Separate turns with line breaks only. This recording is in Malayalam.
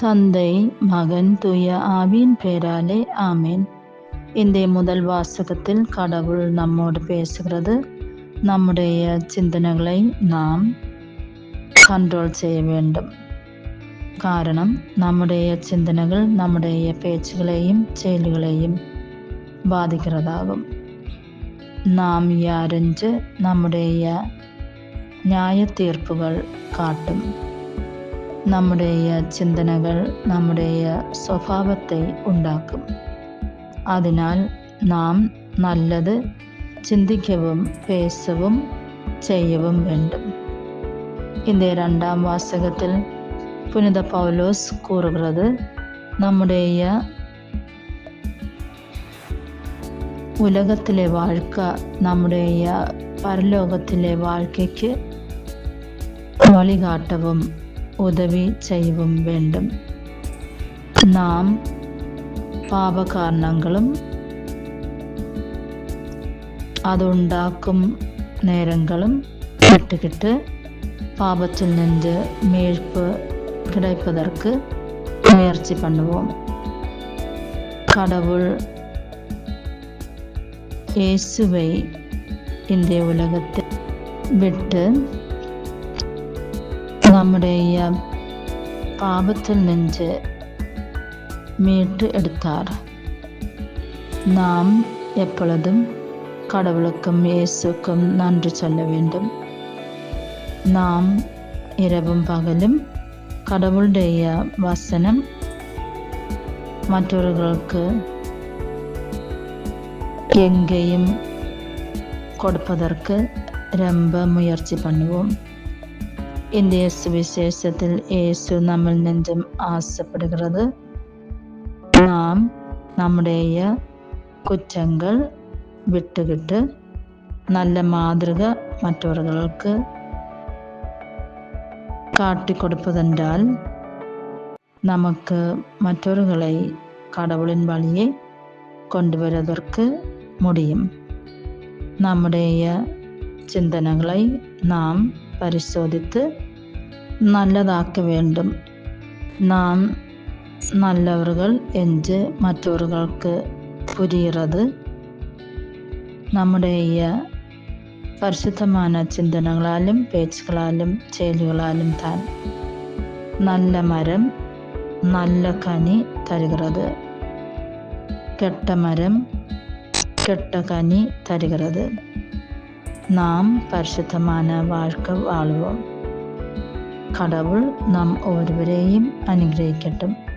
தந்தை மகன் தூய ஆவியின் பேராலே ஆமேன் இந்த முதல் வாசகத்தில் கடவுள் நம்மோடு பேசுகிறது நம்முடைய சிந்தனைகளை நாம் கண்ட்ரோல் செய்ய வேண்டும் കാരണം നമ്മുടെ ചിന്തനകൾ നമ്മുടെ പേച്ചുകളെയും செயல்களையும் ബാധിക്കുന്നതാകും നാം യാരഞ്ച് നമ്മുടെ ന്യായ തീർപ്പുകൾ കാട്ടും നമ്മുടെ ചിന്തനകൾ നമ്മുടെ സ്വഭാവത്തെ ഉണ്ടാക്കും അതിനാൽ നാം നല്ലത് ചിന്തിക്കവും പേസവും ചെയ്യവും വേണ്ടും இந்த இரண்டாம் வாசகத்தில் புனித பவுலோஸ் கூறுகிறது நம்முடைய உலகத்திலே வாழ்க்கை நம்முடைய பரலோகத்திலே வாழ்க்கைக்கு வழிகாட்டவும் உதவி செய்யவும் வேண்டும் നാം പാപകാരണങ്ങളും അതുണ്ടാക്കും നേരങ്ങളും വിട്ടുകിട്ട് പാപത്തിൽ നിന്ന് மீட்பு கிடைப்பதற்கு முயற்சி பண்ணுவோம் கடவுள் இயேசுவை இந்த உலகத்தில் விட்டு நம்முடைய பாவத்தில் நின்று மீட்டு எடுத்தார். நாம் எப்பொழுதும் கடவுளுக்கும் இயேசுக்கும் நன்றி சொல்ல வேண்டும். நாம் இரவும் பகலும் கடவுளுடைய வசனம் மற்றவர்களுக்கு எங்கேயும் கொடுப்பதற்கு ரொம்ப முயற்சி பண்ணுவோம். എന്റെ സുവിശേഷത്തിൽ യേശു നമ്മൾ നെഞ്ചം ആശപ്പെടുகிறது നാം നമ്മുടെ കുറ്റങ്ങൾ വിട്ടുകിട്ട് നല്ല മാതൃക മറ്റവർക്ക് കാട്ടിക്കൊടുപ്പതെന്റാൽ നമുക്ക് മറ്റൊരുകളെ കടവുളിൻ വഴിയെ കൊണ്ടുവരുന്നവർക്ക് മുടിയും. നമ്മുടെ ചിന്തനകളെ നാം പരിശോധിച്ച് നല്ലതാക്ക വേണ്ടും. നാം நாம் நல்லவர்கள் என்று മറ്റവർക്ക് നമ്മുടെ ഈ പരിശുദ്ധമായ ചിന്തനകളാലും പേച്ചുകളാലും ചേലുകളാലും താൻ നല്ല മരം നല്ല കനി തരുകിറത് കെട്ട മരം കെട്ട കനി തരുകിറത് നാം പരിശുദ്ധമായ വാഴ്ക വാളുവോം. കടവുൾ നാം ഓരോരെയും അനുഗ്രഹിക്കട്ടെ.